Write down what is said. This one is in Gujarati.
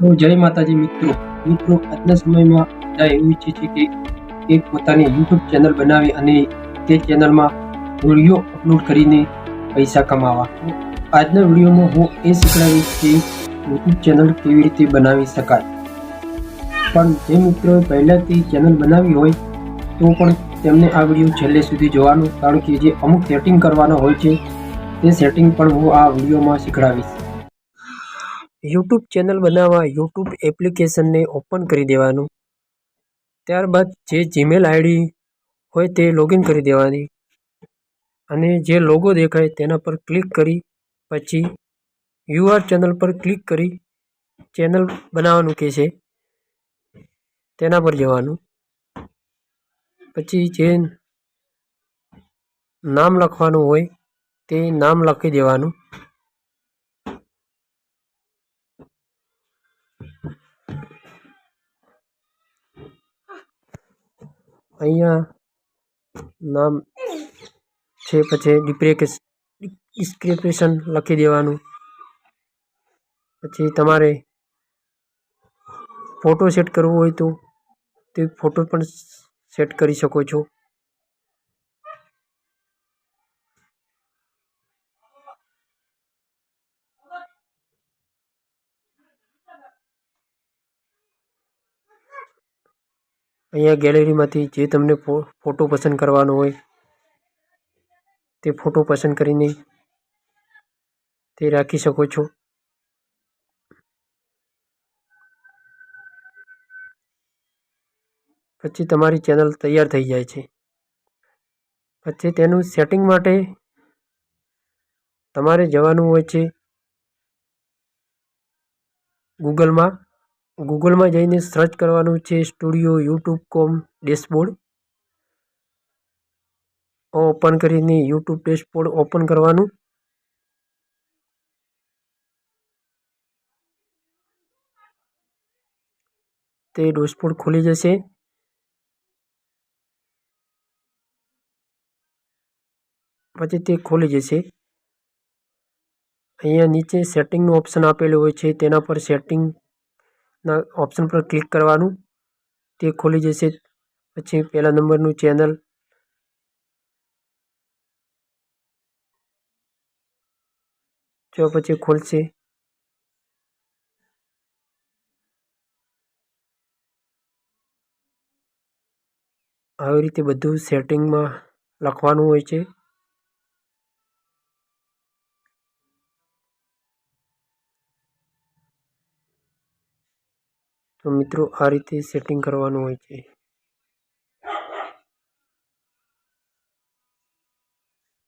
તો જય માતાજી મિત્રો. મિત્રો, આજના સમયમાં બધા એવું ઈચ્છે છે કે એક પોતાની યુટ્યુબ ચેનલ બનાવી અને તે ચેનલમાં વીડિયો અપલોડ કરીને પૈસા કમાવા. આજના વિડીયોમાં હું એ શીખવાડીશ કે યુટ્યુબ ચેનલ કેવી રીતે બનાવી શકાય. પણ જે મિત્રોએ પહેલાંથી ચેનલ બનાવી હોય, તો પણ તેમને આ વીડિયો છેલ્લે સુધી જોવાનું. કારણ કે જે અમુક સેટિંગ કરવાના હોય છે, તે સેટિંગ પણ હું આ વિડીયોમાં શીખવાડીશ યુટ્યુબ ચેનલ બનાવવા યુટ્યુબ એપ્લિકેશનને ઓપન કરી દેવાનું. ત્યારબાદ જે જીમેલ આઈડી હોય તે લોગિન કરી દેવાની. અને જે લોગો દેખાય તેના પર ક્લિક કરી, પછી યુઆર ચેનલ પર ક્લિક કરી ચેનલ બનાવવાનું કહે છે, તેના પર જવાનું. પછી જે નામ લખવાનું હોય તે નામ લખી દેવાનું. અહીંયા નામ છે પછી ડિપ્રેકેશ ડિસ્ક્રિપ્શન લખી દેવાનું. પછી તમારે ફોટો સેટ કરવો હોય તો તે ફોટો પણ સેટ કરી શકો છો. અહીંયા ગેલેરીમાંથી જે તમને ફોટો પસંદ કરવાનો હોય, તે ફોટો પસંદ કરીને તે રાખી શકો છો. પછી તમારી ચેનલ તૈયાર થઈ જાય છે. પછી તેનું સેટિંગ માટે તમારે જવાનું હોય છે ગૂગલમાં. ગૂગલમાં જઈને સર્ચ કરવાનું છે studio, YouTube, com, dashboard. Open કરીને યુટ્યુબ ડેશબોર્ડ ઓપન કરવાનું. તે ડેશબોર્ડ ખુલી જશે. પછી તે ખોલી જશે. અહીંયા નીચે સેટિંગનું ઓપ્શન આપેલું હોય છે, તેના પર સેટિંગના ઓપ્શન પર ક્લિક કરવાનું. તે ખોલી જશે. પછી પહેલા નંબરનું ચેનલ જો પછી ખોલશે. આવી રીતે બધું સેટિંગમાં લખવાનું હોય છે. તો મિત્રો આ રીતે સેટિંગ કરવાનું હોય છે.